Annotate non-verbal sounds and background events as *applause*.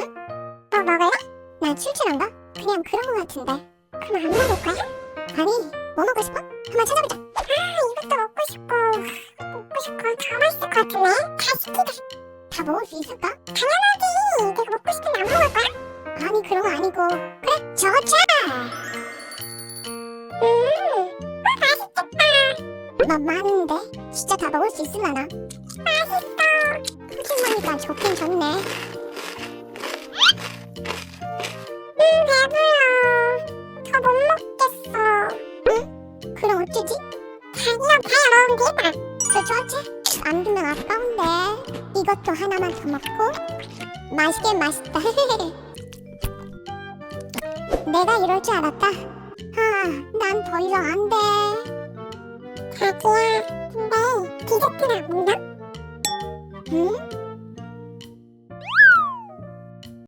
뭐 먹을래? 난 출출한가? 그냥 그런 거 같은데 그럼 안 먹을 거야? 아니 뭐 먹고 싶어? 한번 찾아보자 아 이것도 먹고 싶고 먹고 싶고 다 맛있을 것 같은데 다 시키자 다 먹을 수 있을까? 당연하지 내가 먹고 싶은데 안 먹을 거야? 아니 그런 거 아니고 그래 저거차 음 어, 맛있겠다 마, 많은데 진짜 다 먹을 수 있을라나? 맛있어 푸짐하니까 좋긴 좋네 그럼 어쩌지? 먹은 게 나. 좋지? 안 두면 아까운데 이것도 하나만 더 먹고 맛있긴 맛있다 *laughs* 내가 이럴 줄 알았다 아난 더 이상 안돼 자기야 근데 디저트는 없나? 응?